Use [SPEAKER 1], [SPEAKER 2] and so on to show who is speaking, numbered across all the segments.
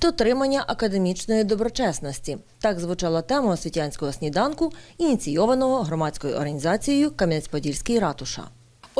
[SPEAKER 1] Дотримання академічної доброчесності. Так звучала тема освітянського сніданку, ініційованого громадською організацією Кам'янець-Подільський ратуша.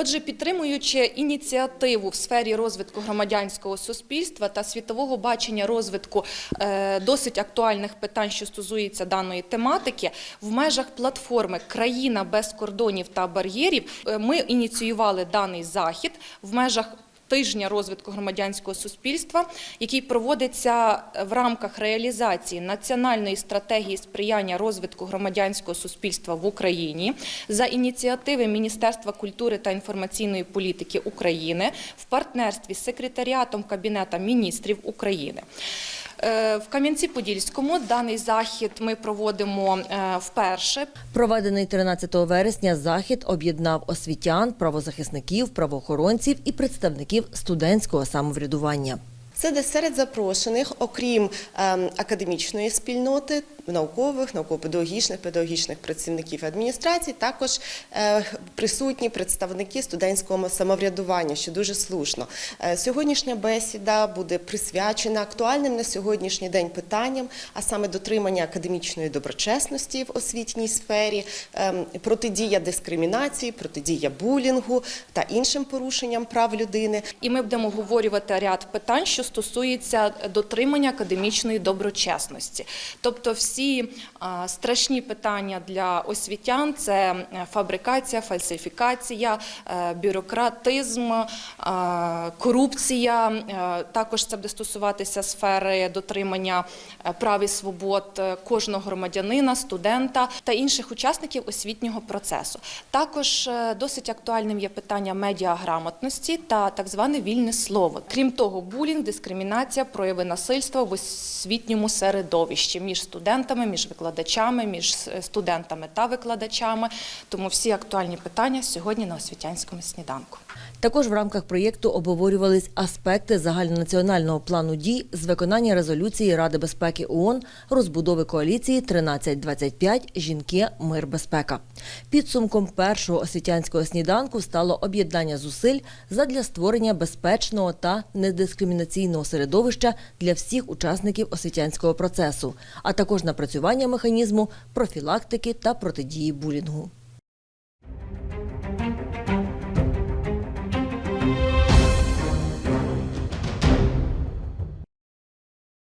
[SPEAKER 2] Отже, підтримуючи ініціативу в сфері розвитку громадянського суспільства та світового бачення розвитку е, досить актуальних питань, що стосуються даної тематики, в межах платформи Країна без кордонів та бар'єрів е, ми ініціювали даний захід в межах. Тижня розвитку громадянського суспільства, який проводиться в рамках реалізації національної стратегії сприяння розвитку громадянського суспільства в Україні за ініціативи Міністерства культури та інформаційної політики України в партнерстві з секретаріатом Кабінета міністрів України. Е, В Кам'янці-Подільському даний захід ми проводимо е, вперше.
[SPEAKER 1] Проведений 13 вересня захід об'єднав освітян, правозахисників, правоохоронців і представників студентського самоврядування.
[SPEAKER 3] Це де серед запрошених, окрім ем, академічної спільноти, наукових, науково-педагогічних, педагогічних працівників адміністрації, також е, присутні представники студентського самоврядування, що дуже слушно. Е, сьогоднішня бесіда буде присвячена актуальним на сьогоднішній день питанням, а саме дотримання академічної доброчесності в освітній сфері, ем, протидія дискримінації, протидія булінгу та іншим порушенням прав людини.
[SPEAKER 2] І ми будемо обговорювати ряд питань, що стосуються дотримання академічної доброчесності. Тобто всі страшні питання для освітян це е, фабрикація, фальсифікація, е, бюрократизм, е, корупція. Також це буде стосуватися сфери дотримання прав і свобод кожного громадянина, студента та інших учасників освітнього процесу. Також досить актуальним є питання медіаграмотності та так зване вільне слово. Крім того, булінг, дискримінація, прояви насильства в освітньому середовищі між студентами, між викладачами, між е, студентами та викладачами. Тому всі актуальні питання сьогодні на освітянському сніданку.
[SPEAKER 1] Також в рамках проєкту обговорювались аспекти загальнонаціонального плану дій з виконання резолюції Ради безпеки ООН розбудови коаліції 1325 Жінки, мир, безпека. Підсумком першого освітянського сніданку стало об'єднання зусиль задля створення безпечного та недискримінаційного середовища для всіх учасників освітянського процесу, а також напрацювання механізму профілактики та протидії булінгу.